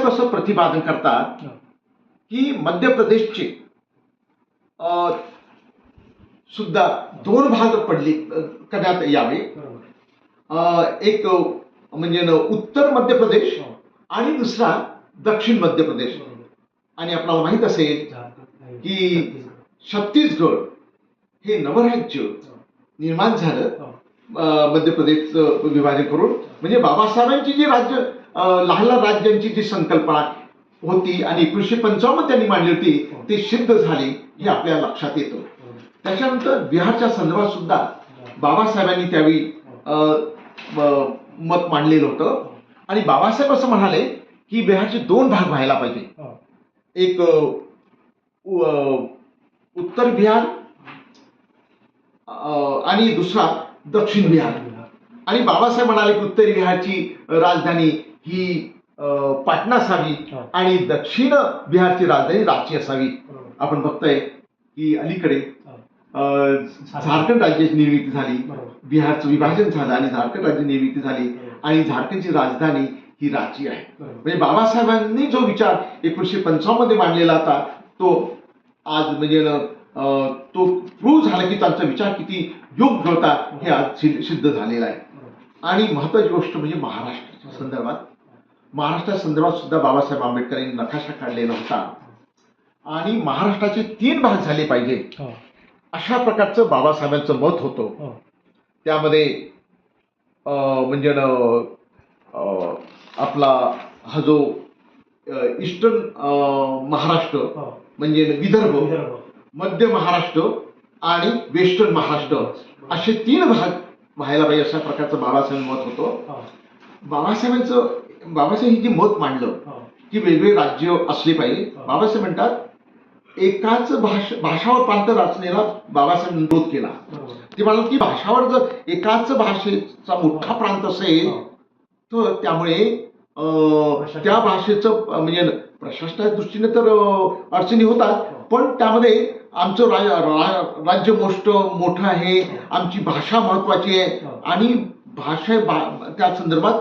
बाबासाहेब असं प्रतिपादन करतात हो. की मध्य प्रदेशचे सुद्धा दोन भाग पडले करण्यात यावे एक म्हणजे उत्तर मध्य प्रदेश हो. आणि दुसरा दक्षिण मध्य प्रदेश. आणि आपल्याला माहीत असेल की- छत्तीसगड. हे नवराज्य निर्माण झालं हो. मध्य प्रदेशचं विभाजन करून म्हणजे बाबासाहेबांची जी राज्य लहान लहान राज्यांची जी संकल्पना होती आणि एकोणीसशे पंचावन्न त्यांनी मांडली होती ती सिद्ध झाले हे आपल्या लक्षात येतं. त्याच्यानंतर बिहारच्या संदर्भात सुद्धा बाबासाहेबांनी त्यावेळी मत मांडलेलं होतं. आणि बाबासाहेब असं म्हणाले की बिहारचे दोन भाग व्हायला पाहिजे. एक उत्तर बिहार आणि दुसरा दक्षिण बिहार. आणि बाबासाहेब म्हणाले की उत्तर बिहारची राजधानी ही पाटणा असावी. आणि दक्षिण बिहारची राजधानी रांची असावी. आपण बघतोय की अलीकडे झारखंड राज्याची निर्मिती झाली. बिहारचं विभाजन झालं आणि झारखंड राज्य निर्मिती झाली आणि झारखंडची राजधानी ही रांची आहे. म्हणजे बाबासाहेबांनी जो विचार एकोणीसशे पंचावन्नमध्ये मांडलेला होता तो आज म्हणजे तो प्रूव्ह झाला की त्यांचा विचार किती योग्य होता हे आज सिद्ध झालेलं आहे. आणि महत्वाची गोष्ट म्हणजे महाराष्ट्राच्या संदर्भात महाराष्ट्रा संदर्भात सुद्धा बाबासाहेब आंबेडकरांनी नकाशा काढलेला होता आणि महाराष्ट्राचे तीन भाग झाले पाहिजे हो. अशा प्रकारचं बाबासाहेबांचं मत होतं हो. त्यामध्ये म्हणजे आपला हा जो ईस्टर्न महाराष्ट्र हो. म्हणजे विदर्भ. मध्य महाराष्ट्र आणि वेस्टर्न महाराष्ट्र असे तीन भाग व्हायला पाहिजे अशा प्रकारचं बाबासाहेब मत होतं. बाबासाहेबांचं बाबासाहेब हे जे मत मांडलं हो. की वेगवेगळे राज्य असले पाहिजे. बाबासाहेब म्हणतात एकाच भाष भाषावर प्रांत रचनेला बाबासाहेब विरोध केला. ते म्हणाल की भाषावर जर एकाच भाषेचा मोठा प्रांत असेल हो. तर त्यामुळे अं, त्या भाषेचं म्हणजे प्रशासनाच्या दृष्टीने तर अडचणी होतात. पण त्यामध्ये आमचं रा- रा- राज्य मोष्ट मोठं आहे. आमची भाषा महत्वाची आहे. आणि भाषा त्या संदर्भात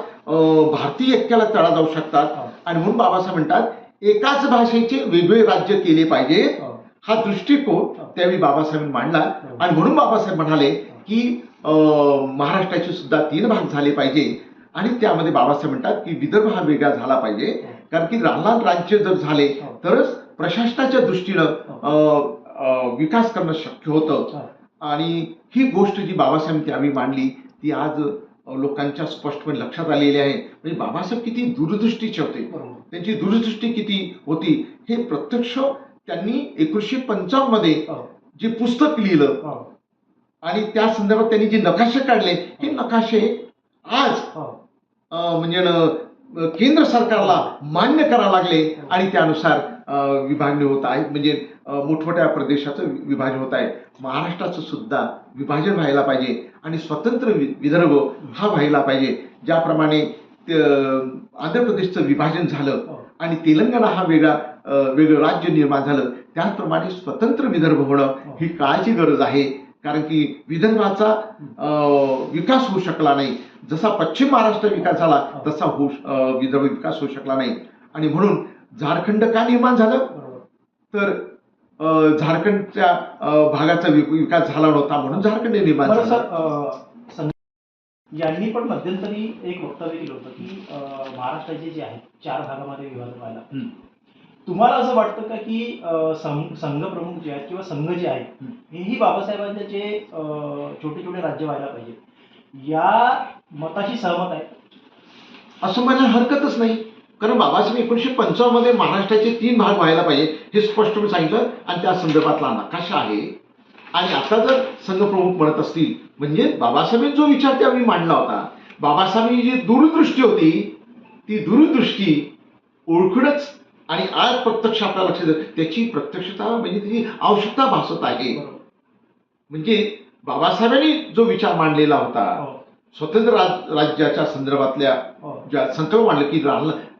भारतीय ऐक्याला तळा जाऊ शकतात. आणि म्हणून बाबासाहेब म्हणतात एकाच भाषेचे वेगवेगळे राज्य केले पाहिजे. हो. हा दृष्टिकोन त्यावेळी बाबासाहेबांनी मांडला. आणि म्हणून बाबासाहेब म्हणाले की महाराष्ट्राचे सुद्धा तीन भाग झाले पाहिजे. आणि त्यामध्ये बाबासाहेब म्हणतात की विदर्भ हा वेगळा झाला पाहिजे. कारण की लहान लहान राज्य जर झाले तरच प्रशासनाच्या दृष्टीनं विकास करणं शक्य होतं. हो. आणि ही गोष्ट जी बाबासाहेब त्यावेळी मांडली ती आज लोकांच्या स्पष्टपणे लक्षात आलेली आहे म्हणजे बाबासाहेब किती दूरदृष्टीचे होते. त्यांची दूरदृष्टी किती होती हे प्रत्यक्ष त्यांनी एकोणीसशे पंचावन्नमध्ये हो. जे पुस्तक लिहिलं हो. आणि त्या संदर्भात त्यांनी जे नकाशे काढले हे नकाशे आज हो. म्हणजे केंद्र सरकारला मान्य करावं लागले आणि त्यानुसार विभागणी होत आहे. म्हणजे मोठमोठ्या प्रदेशाचं विभाजन होत आहे. महाराष्ट्राचं सुद्धा विभाजन व्हायला पाहिजे. आणि स्वतंत्र विदर्भ हा व्हायला पाहिजे. ज्याप्रमाणे आंध्र प्रदेशचं विभाजन झालं हो. आणि तेलंगणा हा वेगळा वेगळं राज्य निर्माण झालं त्याचप्रमाणे स्वतंत्र विदर्भ होणं ही. काळाची गरज आहे. कारण की विदर्भाचा विकास होऊ शकला नाही. जसा पश्चिम महाराष्ट्र विकास झाला तसा होऊ विदर्भ विकास होऊ शकला नाही. आणि म्हणून झारखंड का निर्माण झालं. तर झारखंडच्या भागाचा विकास झाला नव्हता म्हणून झारखंड निर्माण झालं यांनी पण मध्यंतरी एक वक्तव्य केलं होतं की महाराष्ट्राचे जे आहेत चार भागामध्ये विभाजन व्हायला. तुम्हाला असं वाटतं का की संघ संघ प्रमुख जे आहेत किंवा संघ जे आहेत. हेही बाबासाहेबांचे जे छोटे छोटे राज्य व्हायला पाहिजे या मताशी सहमत आहे असं म्हणायला हरकतच नाही कारण बाबासाहेब एकोणीसशे पंचावन्नमध्ये महाराष्ट्राचे तीन भाग व्हायला पाहिजे हे स्पष्टपणे सांगितलं आणि त्या संदर्भातला नकाशा आहे आणि आता जर संघप्रमुख म्हणत असतील म्हणजे बाबासाहेबांनी जो विचार त्यावेळी मांडला होता बाबासाहेबांची जी दूरदृष्टी होती ती दूरदृष्टी ओळखूनच आणि आज प्रत्यक्ष आपल्या लक्षात येतं, त्याची प्रत्यक्षता म्हणजे त्याची आवश्यकता भासत आहे. म्हणजे बाबासाहेबांनी जो विचार मांडलेला होता हो, स्वतंत्र राज राज्याच्या संदर्भातल्या हो. संकल्प मांडलं की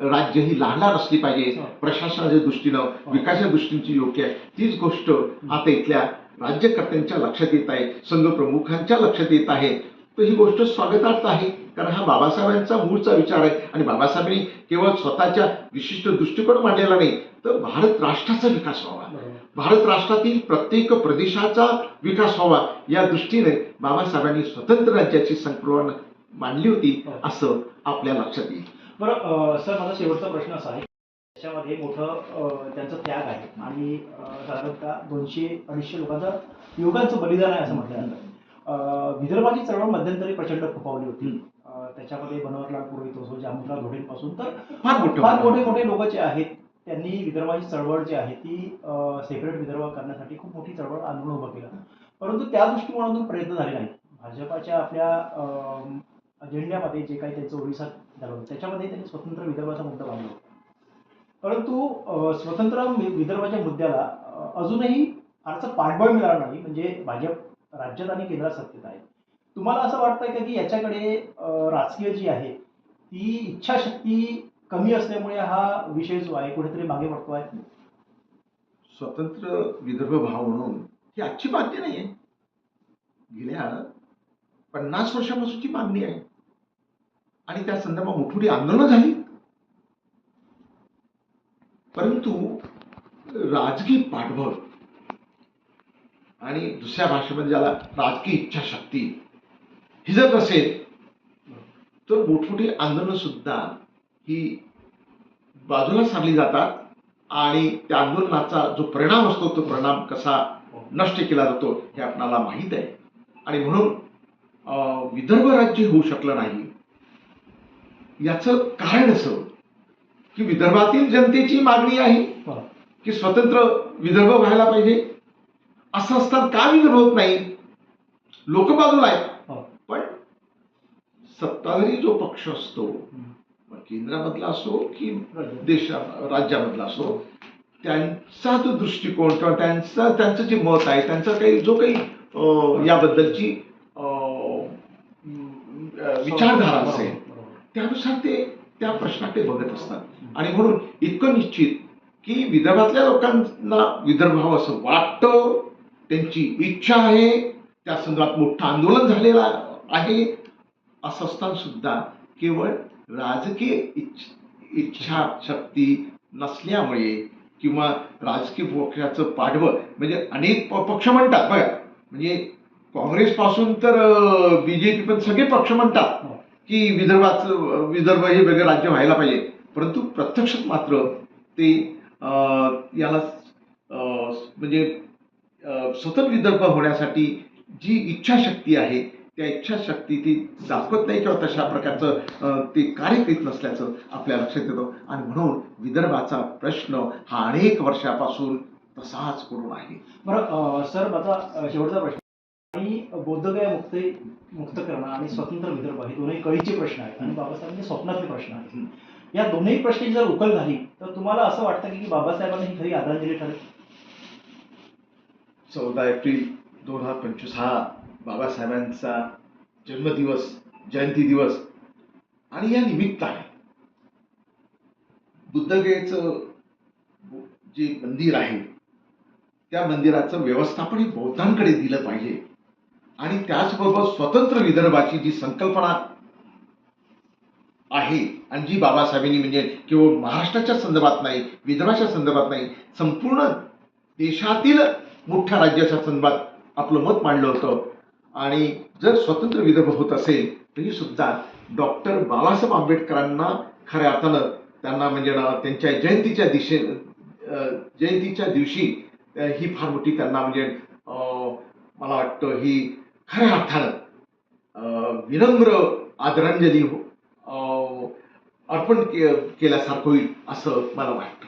राज्य ही लहान लहान असली पाहिजे हो. प्रशासनाच्या दृष्टीनं विकासाच्या दृष्टीची योग्य आहे. तीच गोष्ट आता इथल्या राज्यकर्त्यांच्या लक्षात येत आहे संघ प्रमुखांच्या लक्षात येत आहे. तर ही गोष्ट स्वागतार्थ आहे कारण हा बाबासाहेबांचा मूळचा विचार आहे. आणि बाबासाहेबांनी केवळ स्वतःच्या विशिष्ट दृष्टिकोन मांडलेला नाही तर भारत राष्ट्राचा विकास व्हावा. भारत राष्ट्रातील प्रत्येक प्रदेशाचा विकास व्हावा. या दृष्टीने बाबासाहेबांनी स्वतंत्र राज्याची संकल्पना मांडली होती असं आपल्या लक्षात येईल. बरं सर माझा शेवटचा प्रश्न असा आहे. त्याच्यामध्ये मोठं त्यांचं त्याग आहे. आणि साधारणतः दोनशे अडीचशे लोकांचं युवकांचं बलिदान आहे असं म्हटलं जातं विदर्भाची चळवळ मध्यंतरी प्रचंड फोपावली होती. त्याच्यामध्ये बनवारलाल पुरोहित असो जामूनराव धोडेंपासून तर फार मोठं फार मोठे मोठे लोक जे आहेत त्यांनी विदर्भाची चळवळ जी आहे ती सेपरेट विदर्भ करण्यासाठी खूप मोठी चळवळ आंदोलन उभं केलं. परंतु त्या दृष्टिकोनातून प्रयत्न झाले नाहीत. भाजपाच्या आपल्या अजेंड्यामध्ये जे काही त्यांचं ओडिसात झालं होतं त्याच्यामध्ये त्यांनी स्वतंत्र विदर्भाचा मुद्दा मांडला होता. परंतु स्वतंत्र विदर्भाच्या मुद्द्याला अजूनही फारसं पाठबळ मिळालं नाही म्हणजे भाजप राज्यात आणि केंद्रात सत्तेत आहे. तुम्हाला असं वाटतंय का की याच्याकडे राजकीय जी आहे ती इच्छाशक्ती कमी असल्यामुळे हा विषय जो आहे कुठेतरी मागे पडतो आहे? स्वतंत्र विदर्भ भाव म्हणून ही आजची मागणी नाही आहे गेल्या पन्नास वर्षापासूनची मागणी आहे. आणि त्या संदर्भात मोठमोठी आंदोलनं झाली. परंतु राजकीय पाठबळ आणि दुसऱ्या भाषेमध्ये ज्याला राजकीय इच्छाशक्ती ही जर नसेल तर मोठमोठी आंदोलनं सुद्धा ही बाजूला सारली जातात आणि त्या आंदोलनाचा जो परिणाम असतो तो परिणाम कसा नष्ट केला जातो हे आपणाला माहीत आहे. आणि म्हणून विदर्भ राज्य होऊ शकलं नाही याचं कारण असं की विदर्भातील जनतेची मागणी आहे. की स्वतंत्र विदर्भ व्हायला पाहिजे असं असताना का विदर्भ होत नाही लोक बाजूला आहेत हो. पण सत्ताधारी जो पक्ष असतो केंद्रामधला असो की. देशा राज्यामधला असो त्यांचा जो दृष्टिकोन किंवा त्यांचा त्यांचं जे मत आहे त्यांचा काही जो काही याबद्दलची विचारधारा असेल. त्यानुसार ते त्या प्रश्नाकडे बघत असतात. आणि म्हणून इतकं निश्चित की विदर्भातल्या लोकांना विदर्भ असं वाटतं त्यांची इच्छा आहे त्या संदर्भात मोठं आंदोलन झालेलं आहे असं असताना सुद्धा केवळ राजकीय इच्छ इच्छा शक्ती नसल्यामुळे किंवा राजकीय पक्षाचं पाठबळ म्हणजे अनेक प- पक्ष म्हणतात बघा म्हणजे काँग्रेसपासून तर बी तर बीजेपी पण सगळे पक्ष म्हणतात. की विदर्भाचं विदर्भ हे वेगळं राज्य व्हायला पाहिजे. परंतु प्रत्यक्षात मात्र ते याला म्हणजे सतत स्वतंत्र विदर्भ होण्यासाठी जी इच्छाशक्ती आहे त्या इच्छाशक्ती ती दाखवत नाही किंवा तशा प्रकारचं ते कार्य करीत नसल्याचं आपल्या लक्षात येतं. आणि म्हणून विदर्भाचा प्रश्न हा अनेक वर्षापासून तसाच करून आहे. बरं सर माझा शेवटचा प्रश्न आणि बोधगया मुक्त मुक्त करणं आणि स्वतंत्र विदर्भ हे दोन्ही कळीचे प्रश्न आहेत आणि बाबासाहेबांचे स्वप्नातले प्रश्न आहेत. या दोन्ही प्रश्नांची जर उकल झाली तर तुम्हाला असं वाटतं की बाबासाहेबांनी ही खरी आदरांजली ठरेल? चौदा एप्रिल दोन हजार पंचवीस हा बाबासाहेबांचा जन्मदिवस जयंती दिवस आणि या निमित्त आहे. बुद्धगयेचं जे मंदिर आहे त्या मंदिराचं व्यवस्थापन हे बौद्धांकडे दिलं पाहिजे. आणि त्याचबरोबर स्वतंत्र विदर्भाची जी संकल्पना आहे आणि जी बाबासाहेबांनी म्हणजे केवळ महाराष्ट्राच्या संदर्भात नाही विदर्भाच्या संदर्भात नाही संपूर्ण देशातील मोठ्या राज्याच्या संदर्भात आपलं मत मांडलं होतं. आणि जर स्वतंत्र विदर्भ होत असेल तरी सुद्धा डॉक्टर बाबासाहेब आंबेडकरांना खऱ्या अर्थानं त्यांना म्हणजे ना त्यांच्या जयंतीच्या दिशे जयंतीच्या दिवशी ही फार मोठी त्यांना म्हणजे मला वाटतं ही खऱ्या अर्थानं विनम्र आदरांजली हो, अर्पण के केल्यासारखं होईल असं मला वाटतं.